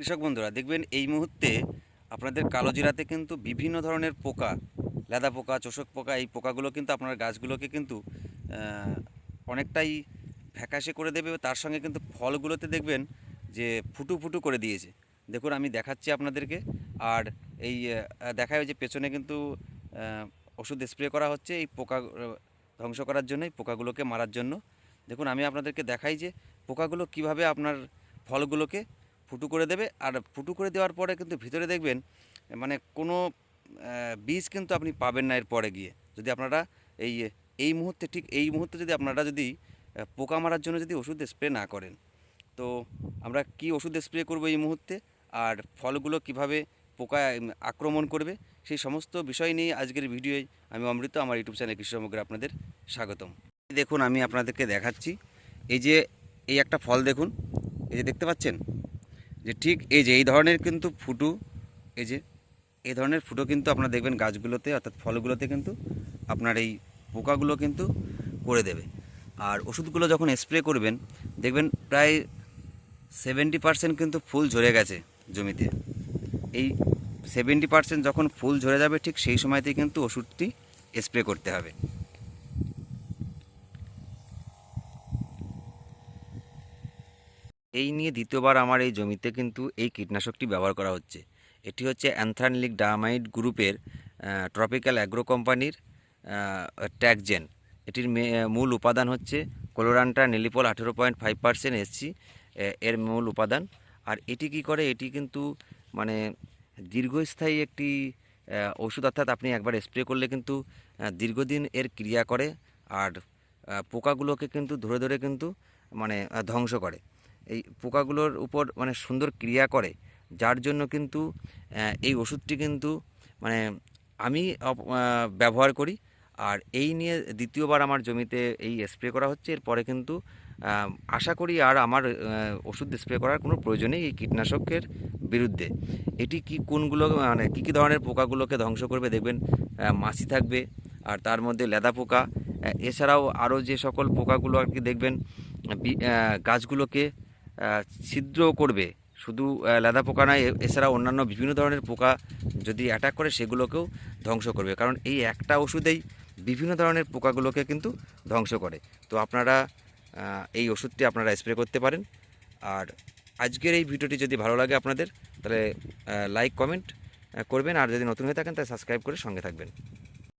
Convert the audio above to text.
কৃষক বন্ধুরা, দেখবেন এই মুহূর্তে আপনাদের কালো জিরাতে কিন্তু বিভিন্ন ধরনের পোকা, লেদা পোকা, চোষক পোকা, এই পোকাগুলো কিন্তু আপনার গাছগুলোকে কিন্তু অনেকটাই ফ্যাকাশে করে দেবে। তার সঙ্গে কিন্তু ফলগুলোতে দেখবেন যে ফুটু ফুটু করে দিয়েছে। দেখুন, আমি দেখাচ্ছি আপনাদেরকে। আর এই দেখায় যে পেছনে কিন্তু ওষুধ স্প্রে করা হচ্ছে এই পোকা, ধ্বংস করার জন্য, এই পোকাগুলোকে মারার জন্য। দেখুন, আমি আপনাদেরকে দেখাই যে পোকাগুলো কীভাবে আপনার ফলগুলোকে ফুটু করে দেবে। আর ফুটু করে দেওয়ার পরে কিন্তু ভিতরে দেখবেন মানে কোনো বীজ কিন্তু আপনি পাবেন না এর পরে গিয়ে। যদি আপনারা এই এই মুহূর্তে ঠিক এই মুহূর্তে যদি আপনারা যদি পোকা মারার জন্য যদি ওষুধ স্প্রে না করেন, তো আমরা কি ওষুধ স্প্রে করব এই মুহূর্তে? আর ফলগুলো কীভাবে পোকা আক্রমণ করবে? সেই সমস্ত বিষয় নিয়ে আজকের ভিডিওয় আমি অমৃত, আমার ইউটিউব চ্যানেল কৃষি সমগ্রে আপনাদের স্বাগতম। দেখুন, আমি আপনাদেরকে দেখাচ্ছি। এই যে, এই একটা ফল দেখুন, এই যে দেখতে পাচ্ছেন? যে ঠিক এই যে, এই ধরনের কিন্তু ফুটু, এই যে, এই ধরনের ফুটো কিন্তু আপনারা দেখবেন গাছগুলোতে, অর্থাৎ ফলগুলোতে কিন্তু আপনার এই পোকাগুলো কিন্তু করে দেবে। আর ওষুধগুলো যখন স্প্রে করবেন, দেখবেন প্রায় সেভেন্টি পার্সেন্ট কিন্তু ফুল ঝরে গেছে জমিতে। এই সেভেন্টি পার্সেন্ট যখন ফুল ঝরে যাবে ঠিক সেই সময়তেই কিন্তু ওষুধটি স্প্রে করতে হবে। এই নিয়ে দ্বিতীয়বার আমার এই জমিতে কিন্তু এই কীটনাশকটি ব্যবহার করা হচ্ছে। এটি হচ্ছে অ্যান্থ্রানলিক ডায়ামাইড গ্রুপের ট্রপিক্যাল অ্যাগ্রো কোম্পানির ট্যাগজেন এটির মূল উপাদান হচ্ছে কোলোরান্টা নেলিপল আঠেরো পয়েন্ট ফাইভ পার্সেন্ট এসছি এর মূল উপাদান। আর এটি কি করে? এটি কিন্তু মানে দীর্ঘস্থায়ী একটি ওষুধ, অর্থাৎ আপনি একবার স্প্রে করলে কিন্তু দীর্ঘদিন এর ক্রিয়া করে। আর পোকাগুলোকে কিন্তু ধরে ধরে কিন্তু মানে ধ্বংস করে। এই পোকাগুলোর উপর মানে সুন্দর ক্রিয়া করে, যার জন্য কিন্তু এই ওষুধটি কিন্তু মানে আমি ব্যবহার করি। আর এই নিয়ে দ্বিতীয়বার আমার জমিতে এই স্প্রে করা হচ্ছে। এরপরে কিন্তু আশা করি আর আমার ওষুধ স্প্রে করার কোনো প্রয়োজন নেই এই কীটনাশকের বিরুদ্ধে। এটি কি কোনগুলো মানে কী কী ধরনের পোকাগুলোকে ধ্বংস করবে দেখবেন মাছি থাকবে, আর তার মধ্যে লেদা পোকা এছাড়াও আরও যে সকল পোকাগুলো আর কি দেখবেন গাছগুলোকে ছিদ্র করবে। শুধু লাদা পোকা নয় এছাড়া অন্যান্য বিভিন্ন ধরনের পোকা যদি অ্যাটাক করে, সেগুলোকেও ধ্বংস করবে। কারণ এই একটা ওষুধেই বিভিন্ন ধরনের পোকাগুলোকে কিন্তু ধ্বংস করে। তো আপনারা এই ওষুধটি আপনারা স্প্রে করতে পারেন। আর আজকের এই ভিডিওটি যদি ভালো লাগে আপনাদের, তাহলে লাইক কমেন্ট করবেন। আর যদি নতুন হয়ে থাকেন, তাহলে সাবস্ক্রাইব করে সঙ্গে থাকবেন।